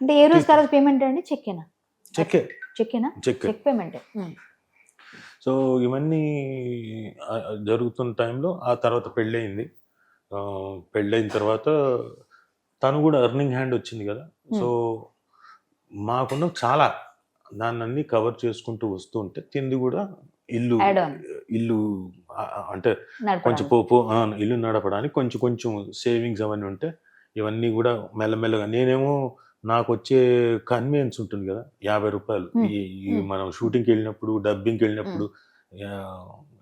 అంటే ఏ రోజు college payment అండి? చెక్కేనా? చెక్కే. చెక్కేనా? చెక్ చెక్ పేమెంట్ సో ఇవన్నీ జరుగుతున్న టైంలో ఆ తర్వాత పెళ్ళయింది. ఆ, పెళ్ళయిన తర్వాత తను కూడా ఎర్నింగ్ హ్యాండ్ వచ్చింది కదా. సో మాకున్న చాలా దాన్ని అన్ని కవర్ చేసుకుంటూ వస్తూ ఉంటే తింది కూడా ఇల్లు. ఇల్లు అంటే కొంచెం పో పో ఆ, ఇల్లు నడపడానికి కొంచెం కొంచెం సేవింగ్స్ అవన్నీ ఉంటే ఇవన్నీ కూడా మెల్లమెల్లగా. నేనేమో నాకు వచ్చే కన్వీనియన్స్ ఉంటుంది కదా యాభై రూపాయలు. ఈ. మనం షూటింగ్కి వెళ్ళినప్పుడు డబ్బింగ్కి వెళ్ళినప్పుడు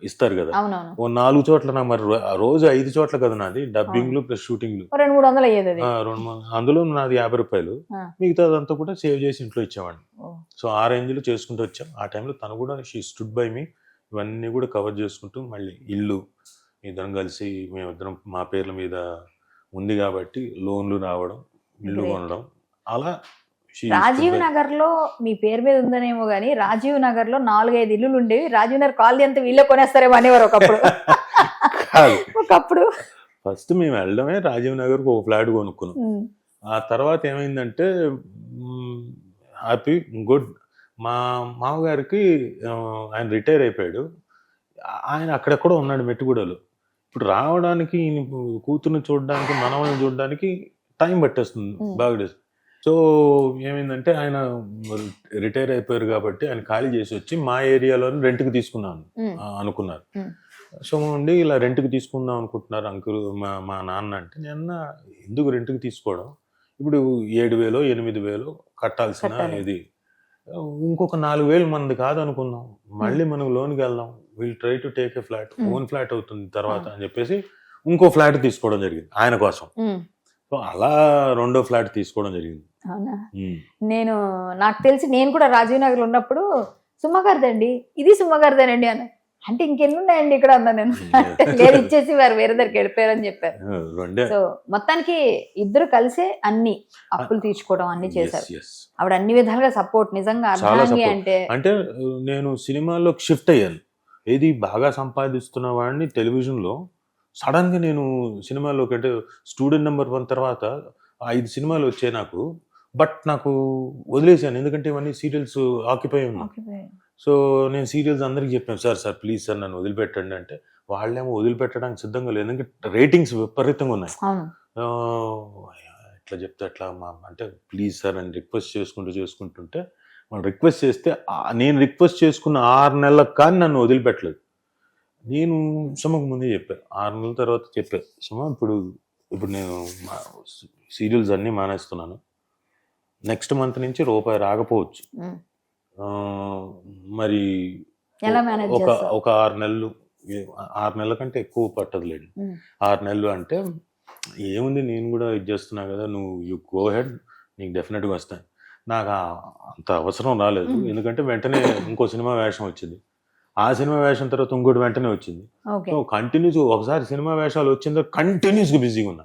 ఇస్తారు కదా. ఓ నాలుగు చోట్ల నా మరి రోజు ఐదు చోట్ల కదా నాది డబ్బింగ్లు ప్లస్ షూటింగ్లు రెండు మూడు వందలు అయ్యేది రెండు అందులో నాది యాభై రూపాయలు. ఆ. మిగతాదంతా కూడా సేవ్ చేసి ఇంట్లో ఇచ్చేవాడిని. సో ఆ రేంజ్లో చేసుకుంటూ వచ్చాం. ఆ టైంలో తను కూడా షీ స్టుడ్ బై మీ ఇవన్నీ కూడా కవర్ చేసుకుంటూ మళ్ళీ ఇల్లు ఇద్దరం కలిసి మేమిద్దరం మా పేర్ల మీద ఉంది కాబట్టి లోన్లు రావడం ఇల్లు. కొనడం అలా రాజీవ్ నగర్లో మీ పేరు మీద ఉందనేమో గానీ రాజీవ్ నగర్లో నాలుగైదు ఇల్లులు ఉండేవి. రాజీవ్ నగర్ కాలనీ అంతా వీళ్ళే కొనేస్తారేమో అనేవారు ఒకప్పుడు. ఒకప్పుడు. ఫస్ట్ మేము వెళ్ళడమే రాజీవ్ నగర్కి ఒక ఫ్లాట్ కొనుక్కున్నాం. ఆ తర్వాత ఏమైందంటే హ్యాపీ గుడ్. మా మామగారికి ఆయన రిటైర్ అయిపోయాడు. ఆయన అక్కడెక్కడో ఉన్నాడు మెట్టుగూడలో. ఇప్పుడు రావడానికి కూతుర్ని చూడడానికి మనవల్ని చూడడానికి టైం పట్టేస్తుంది Hmm. సో ఏమైందంటే ఆయన రిటైర్ అయిపోయారు కాబట్టి ఆయన ఖాళీ చేసి వచ్చి మా ఏరియాలో రెంట్కి తీసుకున్నాను. అనుకున్నారు. సో ఉండి ఇలా రెంట్కి తీసుకుందాం అనుకుంటున్నారు అంకుల్ మా మా నాన్న అంటే నేను ఎందుకు రెంట్కి తీసుకోవడం? ఇప్పుడు ఏడు వేలో ఎనిమిది వేలు కట్టాల్సిన కట్టాలి. ఇది. ఇంకొక నాలుగు వేలు మనది కాదు అనుకుందాం మళ్ళీ మనం లోన్కి వెళ్దాం. Will try to take a flat. Own flat అవుతుంది తర్వాత అని చెప్పేసి ఇంకో ఫ్లాట్ తీసుకోవడం జరిగింది ఆయన కోసం. సో అలా రెండో ఫ్లాట్ తీసుకోవడం జరిగింది. అవునా. నేను నాకు తెలిసి నేను కూడా రాజీవ్ నగర్లో ఉన్నప్పుడు సుమ్మగారిదండి ఇది సుమ్మగారిదేనండి అన్న. అంటే ఇంకెన్ని ఉన్నాయండి ఇక్కడ అన్నా నేను? లేదు ఇచ్చేసి వారు వేరే దగ్గరికి వెళ్ళిపోయారని చెప్పారు. సో మొత్తానికి ఇద్దరు కలిసే అన్ని అప్పులు తీర్చుకోవడం అన్ని చేశారు. ఆవిడ అన్ని విధాలుగా సపోర్ట్ నిజంగా support. అంటే అంటే నేను సినిమాలోకి షిఫ్ట్ అయ్యాను. ఏది బాగా సంపాదిస్తున్న వాడిని టెలివిజన్లో సడన్గా నేను సినిమాలోకి అంటే స్టూడెంట్ నెంబర్ వన్ తర్వాత ఐదు సినిమాలు వచ్చాయి నాకు. బట్ నాకు వదిలేసాను ఎందుకంటే ఇవన్నీ సీరియల్స్ ఆక్యుపై ఉన్నాయి. సో నేను సీరియల్స్ అందరికి చెప్పాను సార్ సార్ ప్లీజ్ సార్ నన్ను వదిలిపెట్టండి అంటే. వాళ్ళేమో వదిలిపెట్టడానికి సిద్ధంగా లేదు ఎందుకంటే రేటింగ్స్ విపరీతంగా ఉన్నాయి. ఎట్లా చెప్తే అట్లా మా అంటే ప్లీజ్ సార్ అని రిక్వెస్ట్ చేసుకుంటూ చేసుకుంటుంటే మనం రిక్వెస్ట్ చేస్తే నేను రిక్వెస్ట్ చేసుకున్న ఆరు నెలలకు కానీ నన్ను వదిలిపెట్టలేదు. నేను సుమకు ముందే చెప్పాను ఆరు నెలల తర్వాత చెప్పాను సుమ ఇప్పుడు ఇప్పుడు నేను సీరియల్స్ అన్నీ మానేస్తున్నాను. నెక్స్ట్ మంత్ నుంచి రూపాయి రాకపోవచ్చు. మరి ఒక ఒక ఆరు నెలలు ఆరు నెలల కంటే ఎక్కువ పట్టదులేండి. ఆరు నెలలు అంటే ఏముంది నేను కూడా ఇది చేస్తున్నా కదా నువ్వు యూ గో హెడ్ నీకు డెఫినెట్గా వస్తాయి. నాకు అంత అవసరం రాలేదు. ఎందుకంటే వెంటనే ఇంకో సినిమా వేషం వచ్చింది. ఆ సినిమా వేషం తర్వాత ఇంకోటి వెంటనే వచ్చింది. సో కంటిన్యూస్ ఒకసారి సినిమా వేషాలు వచ్చిన తర్వాత కంటిన్యూస్గా బిజీగా ఉన్నా.